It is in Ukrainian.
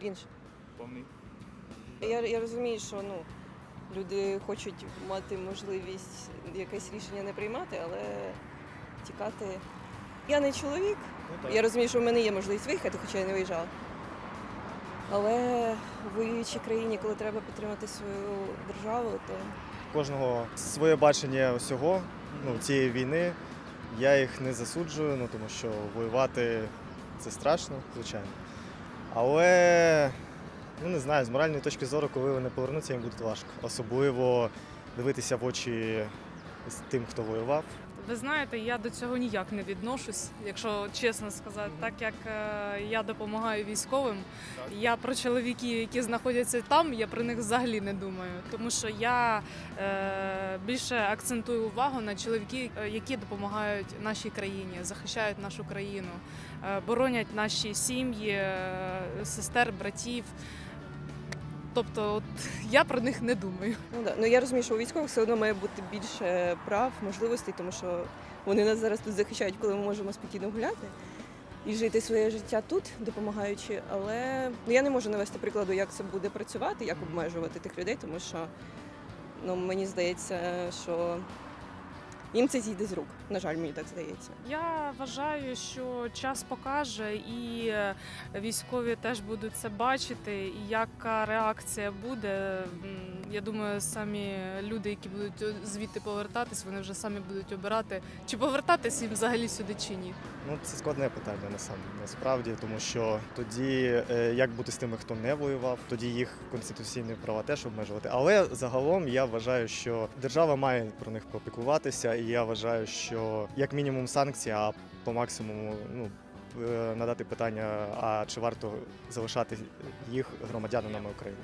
крінж. Повний. Я, я розумію, що ну, люди хочуть мати можливість якесь рішення не приймати, але тікати. Я не чоловік. Ну, Я розумію, що в мене є можливість виїхати, хоча я не виїжджала. Але в воюючій країні, коли треба підтримати свою державу, то кожного своє бачення всього ну, цієї війни. Я їх не засуджую, ну тому що воювати це страшно, звичайно. Але ну не знаю, з моральної точки зору, коли вони повернуться, їм буде важко. Особливо дивитися в очі з тим, хто воював. Ви знаєте, я до цього ніяк не відношусь, якщо чесно сказати, так як е, я допомагаю військовим. Я про чоловіків, які знаходяться там, я про них взагалі не думаю. Тому що я е, більше акцентую увагу на чоловіків, е, які допомагають нашій країні, захищають нашу країну, е, боронять наші сім'ї, сестер, братів. Тобто, от я про них не думаю. ну, да. ну я розумію, що у військових все одно має бути більше прав, можливостей, тому що вони нас зараз тут захищають, коли ми можемо спокійно гуляти і жити своє життя тут, допомагаючи. Але ну, я не можу навести прикладу, як це буде працювати, як обмежувати тих людей, тому що ну, мені здається, що їм це зійде з рук. На жаль, мені так здається. Я вважаю, що час покаже, і е, військові теж будуть це бачити. І яка реакція буде, я думаю, самі люди, які будуть звідти повертатись, вони вже самі будуть обирати, чи повертатись їм взагалі сюди чи ні. Ну, це складне питання насправді, тому що тоді е, як бути з тими, хто не воював, тоді їх конституційні права теж обмежувати. Але загалом я вважаю, що держава має про них попіклуватися, і я вважаю, що як мінімум санкції, а по максимуму ну. е, Надати питання, а чи варто залишати їх громадянинами України?